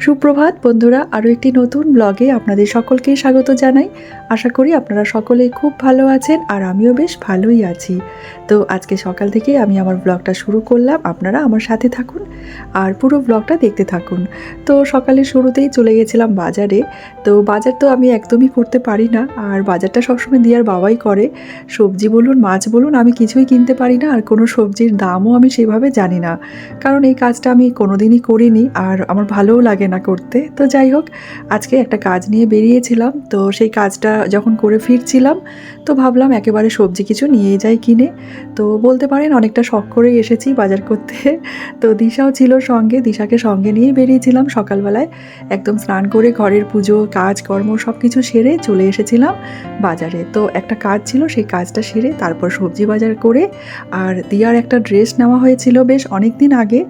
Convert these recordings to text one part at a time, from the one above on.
সুপ্রভাত বন্ধুরা আরও একটি নতুন ব্লগে আপনাদের সকলকে স্বাগত জানাই। আশা করি আপনারা সকলেই খুব ভালো আছেন আর আমিও বেশ ভালোই আছি। তো আজকে সকাল থেকে আমি আমার ব্লগটা শুরু করলাম, আপনারা আমার সাথে থাকুন আর পুরো ব্লগটা দেখতে থাকুন। তো সকালে শুরুতেই চলে গেছিলাম বাজারে, তো বাজার তো আমি একদমই করতে পারি না আর বাজারটা সবসময় দিয়ার বাবাই করে। সবজি বলুন, মাছ বলুন, আমি কিছুই কিনতে পারি না আর কোনো সবজির দামও আমি সেভাবে জানি না। কারণ এই কাজটা আমি কোনোদিনই করিনি আর আমার ভালোও লাগে না করতে। তো যাই হোক, আজকে একটা কাজ নিয়ে বেরিয়েছিলাম, তো সেই কাজটা যখন করে ফিরছিলাম তো ভাবলাম একেবারে সবজি কিছু নিয়ে যাই কিনে। তো বলতে পারেন অনেকটা শখ করেই এসেছি বাজার করতে। তো দিশাও ছিল সঙ্গে, দিশাকে সঙ্গে নিয়ে বেরিয়েছিলাম সকালবেলায়। একদম স্নান করে ঘরের পুজো কাজ কর্ম সব কিছু সেরে চলে এসেছিলাম বাজারে। তো একটা কাজ ছিল, সেই কাজটা সেরে তারপর সবজি বাজার করে আর দিয়ার একটা ড্রেস নেওয়া হয়েছিল বেশ অনেক দিন আগে,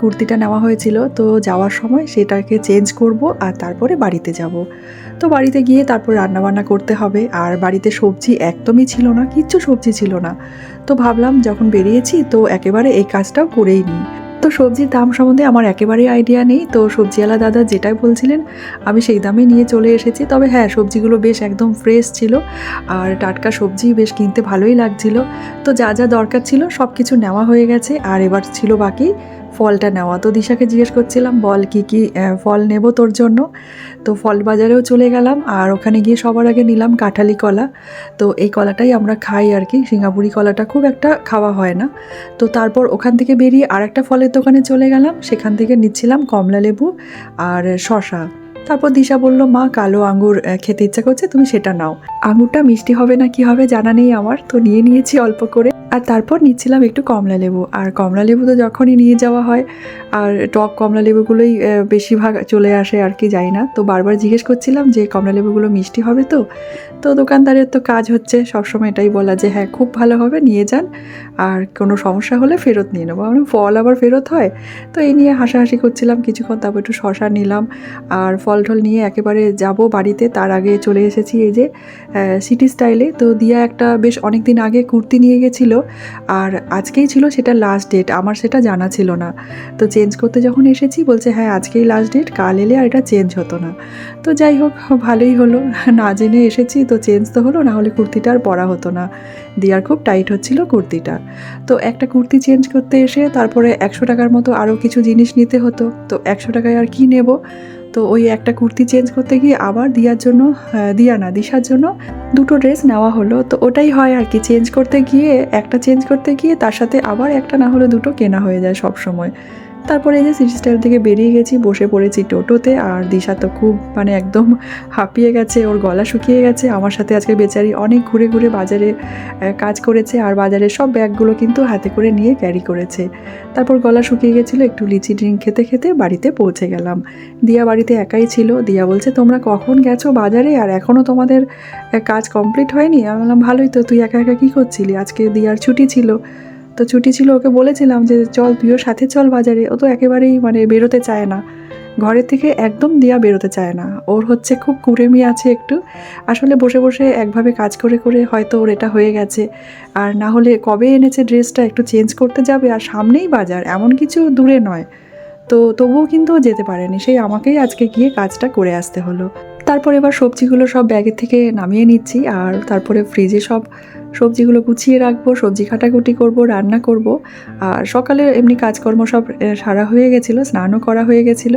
কুর্তিটা নেওয়া হয়েছিল। তো যাওয়ার সময় সেটাকে চেঞ্জ করব আর তারপরে বাড়িতে যাব। তো বাড়িতে গিয়ে তারপর রান্নাবান্না করতে হবে। আর বাড়িতে সবজি একদমই ছিল না, কিচ্ছু সবজি ছিল না। তো ভাবলাম যখন বেরিয়েছি তো একেবারে এই কাজটাও করেই নিই। তো সবজির দাম সম্বন্ধে আমার একেবারেই আইডিয়া নেই। তো সবজিওয়ালা দাদা যেটাই বলছিলেন, আমি সেই দামে নিয়ে চলে এসেছি। তবে হ্যাঁ সবজিগুলো বেশ একদম ফ্রেশ ছিল আর টাটকা সবজি বেশ কিনতে ভালোই লাগছিল। তো যা যা দরকার ছিল সব কিছু নেওয়া হয়ে গেছে আর এবার ছিল বাকি ফলটা নেওয়া। তো দিশাকে জিজ্ঞেস করছিলাম, বল কি কি ফল নেব তোর জন্য? তো ফল বাজারেও চলে গেলাম আর ওখানে গিয়ে সবার আগে নিলাম কাঁঠালি কলা। তো এই কলাটাই আমরা খাই আর কি। সিঙ্গাপুরি কলাটা খুব একটা খাওয়া হয় না। তো তারপর ওখান থেকে বেরিয়ে আর একটা ফলের দোকানে চলে গেলাম। সেখান থেকে নিচ্ছিলাম কমলা লেবু আর শশা তারপর দিশা বলল, মা, কালো আঙ্গুর খেতে ইচ্ছা করছে, তুমি সেটা নাও। আঙুরটা মিষ্টি হবে না কি হবে জানা নেই আমার। তো নিয়ে নিয়েছি অল্প করে। আর তারপর নিচ্ছিলাম একটু কমলা লেবু। আর কমলা লেবু তো যখনই নিয়ে যাওয়া হয়, আর টক কমলা লেবুগুলোই বেশিরভাগ চলে আসে আর কি যাই না। তো বারবার জিজ্ঞেস করছিলাম যে, কমলা লেবুগুলো মিষ্টি হবে তো? তো দোকানদারের তো কাজ হচ্ছে, সবসময় এটাই বলা যে হ্যাঁ খুব ভালো হবে, নিয়ে যান। আর কোনো সমস্যা হলে ফেরত নিয়ে নেব। আমি ফল আবার ফেরত হয়। তো এই নিয়ে হাসাহাসি করছিলাম, কিছুক্ষণ তারপর একটু শশা নিলাম। আর ফল টল নিয়ে একেবারে যাব বাড়িতে, তার আগে চলে এসেছি এই যে সিটি স্টাইলে। তো দিয়া একটা বেশ অনেক দিন আগে কুর্তি নিয়ে গেছিল। আর আজকেই ছিল সেটা লাস্ট ডেট আমার সেটা জানা ছিল না। তো চেঞ্জ করতে যখন এসেছি, বলছে হ্যাঁ আজকেই লাস্ট ডেট কাল এলে আর এটা চেঞ্জ হতো না। তো যাই হোক, ভালোই হলো। না জেনে এসেছি, তো চেঞ্জ তো হলো না হলে কুর্তিটা আর পরা হতো না। দিয়ার খুব টাইট হচ্ছিল কুর্তিটা। তো একটা কুর্তি চেঞ্জ করতে এসে তারপরে একশো টাকার মতো আরও কিছু জিনিস নিতে হতো। তো একশো টাকায় আর কি নেব? তো ওই একটা কুর্তি চেঞ্জ করতে গিয়ে আবার দিয়ার জন্য আহ, দিয়া না দিশার জন্য দুটো ড্রেস নেওয়া হলো। তো ওটাই হয় আর কি চেঞ্জ করতে গিয়ে একটা চেঞ্জ করতে গিয়ে তার সাথে আবার একটা না হলে দুটো কেনা হয়ে যায় সব সময় তারপরে এই যে সিটি স্টাইল থেকে বেরিয়ে গেছি, বসে পড়েছি টোটোতে আর দিশা তো খুব মানে একদম হাঁপিয়ে গেছে, ওর গলা শুকিয়ে গেছে। আমার সাথে আজকে বেচারি অনেক ঘুরে ঘুরে বাজারে কাজ করেছে আর বাজারের সব ব্যাগগুলো কিন্তু হাতে করে নিয়ে ক্যারি করেছে। তারপর গলা শুকিয়ে গেছিল, একটু লিচি ড্রিঙ্ক খেতে খেতে বাড়িতে পৌঁছে গেলাম। দিয়া বাড়িতে একাই ছিল, দিয়া বলছে, তোমরা কখন গেছো বাজারে? আর এখনও তোমাদের কাজ কমপ্লিট হয়নি? আমি বললাম, ভালোই তো, তুই একা একা কী করছিলি? আজকে দিয়ার ছুটি ছিল। তো ছুটি ছিল, ওকে বলেছিলাম যে চল তুইও সাথে চল বাজারে, ও তো একেবারেই মানে বেরোতে চায় না। ঘরের থেকে একদম দিয়া বেরোতে চায় না। ওর হচ্ছে খুব কুড়েমি আছে একটু। আসলে বসে বসে একভাবে কাজ করে করে হয়তো ওর এটা হয়ে গেছে। আর না হলে কবে এনেছে ড্রেসটা একটু চেঞ্জ করতে যাবে আর সামনেই বাজার, এমন কিছু দূরে নয়। তো তবুও কিন্তু যেতে পারেনি, সেই আমাকেই আজকে গিয়ে কাজটা করে আসতে হলো। তারপর এবার সবজিগুলো সব ব্যাগের থেকে নামিয়ে নিচ্ছি, আর তারপরে ফ্রিজে সব সবজিগুলো গুছিয়ে রাখব, সবজি কাটাকুটি করব, রান্না করব। আর সকালে এমনি কাজকর্ম সব সারা হয়ে গেছিল, স্নানও করা হয়ে গেছিল।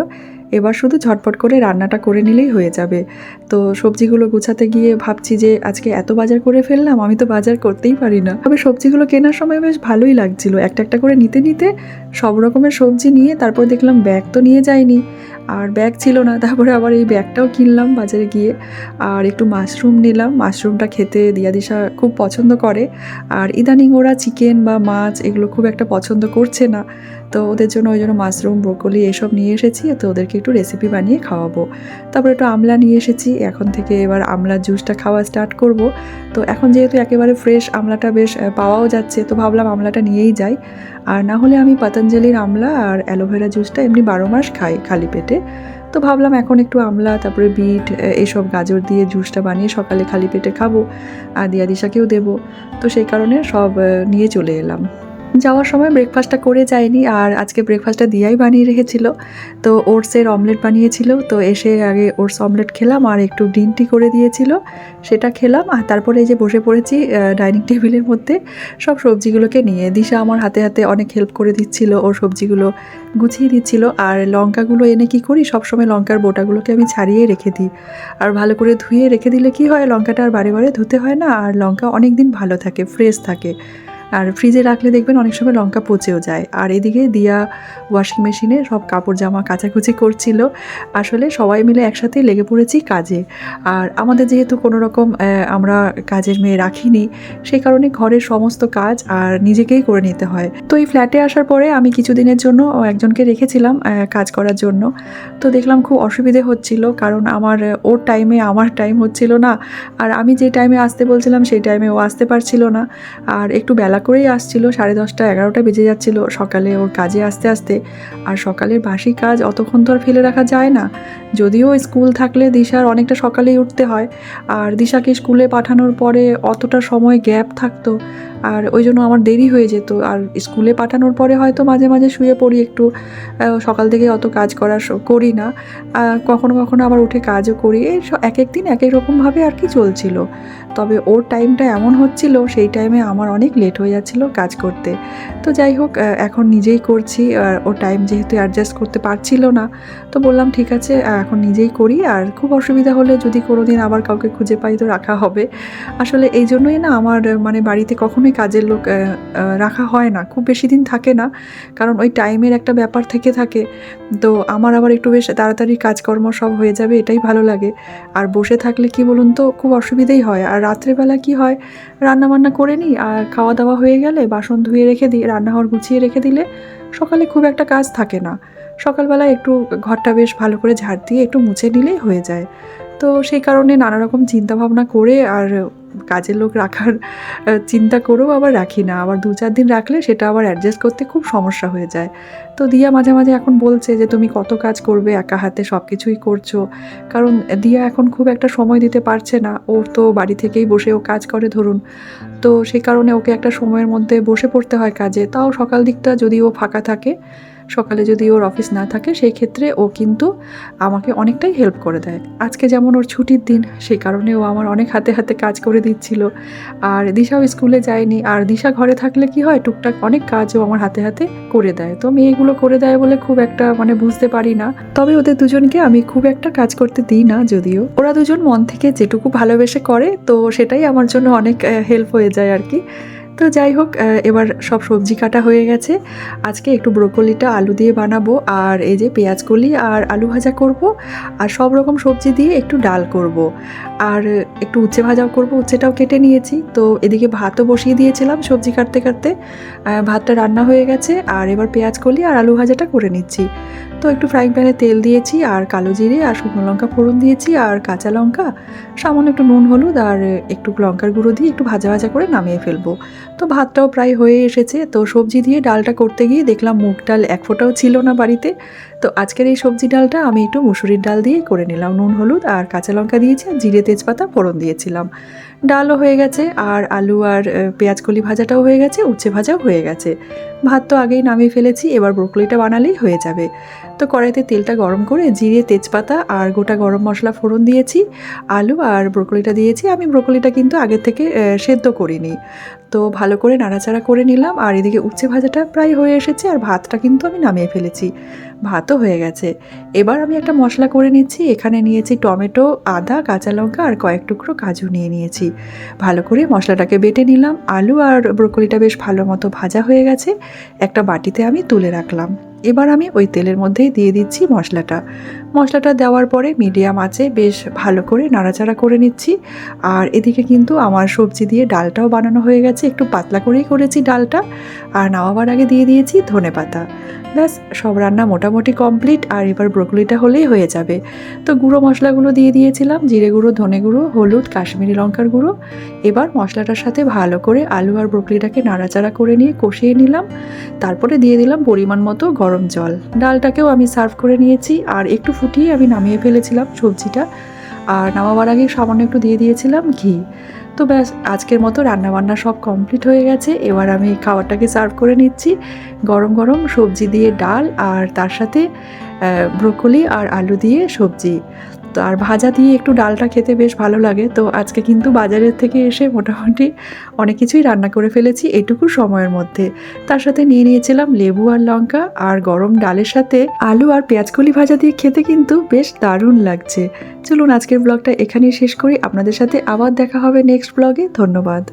এবার শুধু ঝটপট করে রান্নাটা করে নিলেই হয়ে যাবে। তো সবজিগুলো গুছাতে গিয়ে ভাবছি যে আজকে এত বাজার করে ফেললাম, আমি তো বাজার করতেই পারি না। তবে সবজিগুলো কেনার সময় বেশ ভালোই লাগছিল। একটা একটা করে নিতে নিতে সব রকমের সবজি নিয়ে তারপর দেখলাম ব্যাগ তো নিয়ে যাইনি। আর ব্যাগ ছিল না, তারপরে আবার এই ব্যাগটাও কিনলাম বাজারে গিয়ে। আর একটু মাশরুম নিলাম। মাশরুমটা খেতে দিয়া দিশা খুব পছন্দ করে। আর ইদানিং ওরা চিকেন বা মাছ এগুলো খুব একটা পছন্দ করছে না। তো ওদের জন্য ওই জন্য মাশরুম, ব্রোকলি এসব নিয়ে এসেছি, তো ওদেরকে একটু রেসিপি বানিয়ে খাওয়াবো। তারপর একটু আমলা নিয়ে এসেছি, এখন থেকে এবার আমলার জুসটা খাওয়া স্টার্ট করব। তো এখন যেহেতু একেবারে ফ্রেশ আমলাটা বেশ পাওয়াও যাচ্ছে, তো ভাবলাম আমলাটা নিয়েই যাই। আর না হলে আমি পতঞ্জলির আমলা আর অ্যালোভেরা জুসটা এমনি বারো মাস খাই খালি পেটে। তো ভাবলাম এখন একটু আমলা, তারপরে বিট এইসব গাজর দিয়ে জুসটা বানিয়ে সকালে খালি পেটে খাব, আর দিয়া দিশাকেও দেবো। তো সেই কারণে সব নিয়ে চলে এলাম। যাওয়ার সময় ব্রেকফাস্টটা করে যায়নি আর আজকে ব্রেকফাস্টটা দিয়াই বানিয়ে রেখেছিল। তো ওটসের অমলেট বানিয়েছিল। তো এসে আগে ওটস অমলেট খেলাম আর একটু গ্রিন টি করে দিয়েছিল। সেটা খেলাম আর তারপরে এই যে বসে পড়েছি ডাইনিং টেবিলের মধ্যে, সব সবজিগুলোকে নিয়ে। দিশা আমার হাতে হাতে অনেক হেল্প করে দিচ্ছিল, ও সবজিগুলো গুছিয়ে দিচ্ছিল। আর লঙ্কাগুলো এনে কি করি? সবসময় লঙ্কার বোটাগুলোকে আমি ছাড়িয়ে রেখে দিই। আর ভালো করে ধুয়ে রেখে দিলে কি হয়? লঙ্কাটা আর বারে বারে ধুতে হয় না। আর লঙ্কা অনেক দিন ভালো থাকে ফ্রেশ থাকে। আর ফ্রিজে রাখলে দেখবেন অনেক সময় লঙ্কা পচেও যায়। আর এদিকে দিয়া ওয়াশিং মেশিনে সব কাপড় জামা কাচাকুচি করছিল। আসলে সবাই মিলে একসাথে লেগে পড়েছি কাজে। আর আমাদের যেহেতু কোনো রকম আমরা কাজের মেয়ে রাখিনি সেই কারণে ঘরের সমস্ত কাজ আর নিজেকেই করে নিতে হয়। তো এই ফ্ল্যাটে আসার পরে আমি কিছুদিনের জন্য একজনকে রেখেছিলাম কাজ করার জন্য। তো দেখলাম খুব অসুবিধে হচ্ছিল, কারণ আমার, ওর টাইমে আমার টাইম হচ্ছিল না। আর আমি যে টাইমে আসতে বলছিলাম, সেই টাইমে ও আসতে পারছিল না। আর একটু বেলা করেই আসছিল, সাড়ে দশটা, এগারোটা বেজে যাচ্ছিল। সকালে ওর কাজে আসতে আসতে আর সকালের বাসি কাজ অতক্ষণ তো আর ফেলে রাখা যায় না। যদিও স্কুল থাকলে দিশার অনেকটা সকালেই উঠতে হয়। আর দিশাকে স্কুলে পাঠানোর পরে অতটা সময় গ্যাপ থাকতো। আর ওই জন্য আমার দেরি হয়ে যেত। আর স্কুলে পাঠানোর পরে হয়তো মাঝে মাঝে শুয়ে পড়ি একটু। সকাল থেকে অত কাজ করা করি না। কখনো কখনো আবার উঠে কাজও করি। এই এক এক দিন এক এক রকমভাবে আর কি চলছিল। তবে ওর টাইমটা এমন হচ্ছিল, সেই টাইমে আমার অনেক লেট হয়ে যাচ্ছিল কাজ করতে। তো যাই হোক এখন নিজেই করছি। আর ওর টাইম যেহেতু অ্যাডজাস্ট করতে পারছিল না, তো বললাম, ঠিক আছে এখন নিজেই করি। আর খুব অসুবিধা হলে যদি কোনো দিন আবার কাউকে খুঁজে পাই তো রাখা হবে। আসলে এই জন্যই না আমার মানে বাড়িতে কখনোই কাজের লোক রাখা হয় না, খুব বেশি দিন থাকে না, কারণ ওই টাইমের একটা ব্যাপার থেকে থাকে। তো আমার আবার একটু বেশ তাড়াতাড়ি কাজকর্ম সব হয়ে যাবে, এটাই ভালো লাগে। আর বসে থাকলে কি বলুন তো, খুব অসুবিধেই হয়। আর রাত্রেবেলা কি হয় রান্না বান্না করে নিই, আর খাওয়া দাওয়া হয়ে গেলে বাসন ধুয়ে রেখে দিই, রান্নাঘর গুছিয়ে রেখে দিলে সকালে খুব একটা কাজ থাকে না। সকালবেলা একটু ঘরটা বেশ ভালো করে ঝাড় দিয়ে একটু মুছে নিলেই হয়ে যায়। তো সেই কারণে নানা রকম চিন্তা ভাবনা করে আর কাজের লোক রাখার চিন্তা করেও আবার রাখি না। আবার দু চার দিন রাখলে সেটা আবার অ্যাডজাস্ট করতে খুব সমস্যা হয়ে যায়। তো দিয়া মাঝে মাঝে এখন বলছে যে, তুমি কত কাজ করবে, একা হাতে সব কিছুই করছ। কারণ দিয়া এখন খুব একটা সময় দিতে পারছে না। ওর তো বাড়ি থেকেই বসে ও কাজ করে ধরুন। তো সেই কারণে ওকে একটা সময়ের মধ্যে বসে পড়তে হয় কাজে। তাও সকাল দিকটা যদি ও ফাঁকা থাকে সকালে যদি ওর অফিস না থাকে, সেই ক্ষেত্রে ও কিন্তু আমাকে অনেকটাই হেল্প করে দেয়। আজকে যেমন ওর ছুটির দিন, সেই কারণে ও আমার অনেক হাতে হাতে কাজ করে দিচ্ছিল। আর দিশাও স্কুলে যায়নি, আর দিশা ঘরে থাকলে কি হয়, টুকটাক অনেক কাজও আমার হাতে হাতে করে দেয়। তো মেয়েগুলো করে দেয় বলে খুব একটা মানে বুঝতে পারি না। তবে ওদের দুজনকে আমি খুব একটা কাজ করতে দিই না যদিও। ওরা দুজন মন থেকে যেটুকু ভালোবেসে করে, তো সেটাই আমার জন্য অনেক হেল্প হয়ে যায় আর কি। তো যাই হোক এবার সব সবজি কাটা হয়ে গেছে। আজকে একটু ব্রোকলিটা আলু দিয়ে বানাবো, আর এই যে পেঁয়াজ কলি আর আলু ভাজা করব, আর সব রকম সবজি দিয়ে একটু ডাল করব। আর একটু উচ্ছে ভাজাও করব, উচ্ছেটাও কেটে নিয়েছি। তো এদিকে ভাতও বসিয়ে দিয়েছিলাম সবজি কাটতে কাটতে। ভাতটা রান্না হয়ে গেছে, আর এবার পেঁয়াজ কলি আর আলু ভাজাটা করে নিচ্ছি। তো একটু ফ্রাইং প্যানে তেল দিয়েছি, আর কালো জিরে, আর শুকনো লঙ্কা ফোড়ন দিয়েছি, আর কাঁচা লঙ্কা, সামান্য একটু নুন হলুদ, আর একটু লঙ্কার গুঁড়ো দিয়ে একটু ভাজা ভাজা করে নামিয়ে ফেলব। তো ভাতটাও প্রায় হয়ে এসেছে। তো সবজি দিয়ে ডালটা করতে গিয়ে দেখলাম মুগ ডাল এক ফোঁটাও ছিল না বাড়িতে। তো আজকের এই সবজি ডালটা আমি একটু মুসুরির ডাল দিয়ে করে নিলাম। নুন, হলুদ আর কাঁচা লঙ্কা দিয়েছি আর জিরে, তেজপাতা, ফোড়ন দিয়েছিলাম। ডালও হয়ে গেছে আর আলু আর পেঁয়াজ কলি ভাজাটাও হয়ে গেছে, উচ্ছে ভাজাও হয়ে গেছে। ভাত তো আগেই নামিয়ে ফেলেছি, এবার ব্রোকলিটা বানালেই হয়ে যাবে। তো কড়াইতে তেলটা গরম করে জিরে, তেজপাতা আর গোটা গরম মশলা ফোড়ন দিয়েছি, আলু আর ব্রোকলিটা দিয়েছি। আমি ব্রোকলিটা কিন্তু আগে থেকে সেদ্ধ করিনি। তো ভালো করে নাড়াচাড়া করে নিলাম আর এদিকে উচ্ছে ভাজাটা প্রায় হয়ে এসেছে আর ভাতটা কিন্তু আমি নামিয়ে ফেলেছি। ভাতও হয়ে গেছে। এবার আমি একটা মশলা করে নিচ্ছি। এখানে নিয়েছি টমেটো, আদা, কাঁচা লঙ্কা আর কয়েক টুকরো কাজু নিয়ে নিয়েছি। ভালো করে মশলাটাকে বেটে নিলাম। আলু আর ব্রোকলিটা বেশ ভালো মতো ভাজা হয়ে গেছে। একটা বাটিতে আমি তুলে রাখলাম। এবার আমি ওই তেলের মধ্যেই দিয়ে দিচ্ছি মশলাটা। মশলাটা দেওয়ার পরে মিডিয়াম আঁচে বেশ ভালো করে নাড়াচাড়া করে নিচ্ছি। আর এদিকে কিন্তু আমার সবজি দিয়ে ডালটাও বানানো হয়ে গেছে। একটু পাতলা করেই করেছি ডালটা। আর নামাবার আগে দিয়ে দিয়েছি ধনে পাতা। ব্যাস, সব রান্না মোটামুটি কমপ্লিট। আর এবার ব্রোকলিটা হলেই হয়ে যাবে। তো গুঁড়ো মশলাগুলো দিয়ে দিয়েছিলাম। জিরে গুঁড়ো, ধনে গুঁড়ো, হলুদ, কাশ্মীরি লঙ্কার গুঁড়ো। এবার মশলাটার সাথে ভালো করে আলু আর ব্রোকলিটাকে নাড়াচাড়া করে নিয়ে কষিয়ে নিলাম। তারপরে দিয়ে দিলাম পরিমাণ মতো গরম জল। ডালটাকেও আমি সার্ভ করে নিয়েছি আর একটু ফুটিয়ে আমি নামিয়ে ফেলেছিলাম সবজিটা। আর নামাবার আগে সামান্য একটু দিয়ে দিয়েছিলাম ঘি। তো ব্যাস, আজকের মতো রান্নাবান্না সব কমপ্লিট হয়ে গেছে। এবার আমি খাবারটাকে সার্ভ করে নিচ্ছি। গরম গরম সবজি দিয়ে ডাল আর তার সাথে ব্রোকলি আর আলু দিয়ে সবজি। তো আর ভাজা দিয়ে একটু ডালটা খেতে বেশ ভালো লাগে। তো আজকে কিন্তু বাজারের থেকে এসে মোটামুটি অনেক কিছুই রান্না করে ফেলেছি এটুকু সময়ের মধ্যে। তার সাথে নিয়ে নিয়েছিলাম লেবু আর লঙ্কা আর গরম ডালের সাথে আলু আর পেঁয়াজকলি ভাজা দিয়ে খেতে কিন্তু বেশ দারুণ লাগছে। চলুন আজকের ব্লগটা এখানেই শেষ করি। আপনাদের সাথে আবার দেখা হবে নেক্সট ব্লগে। ধন্যবাদ।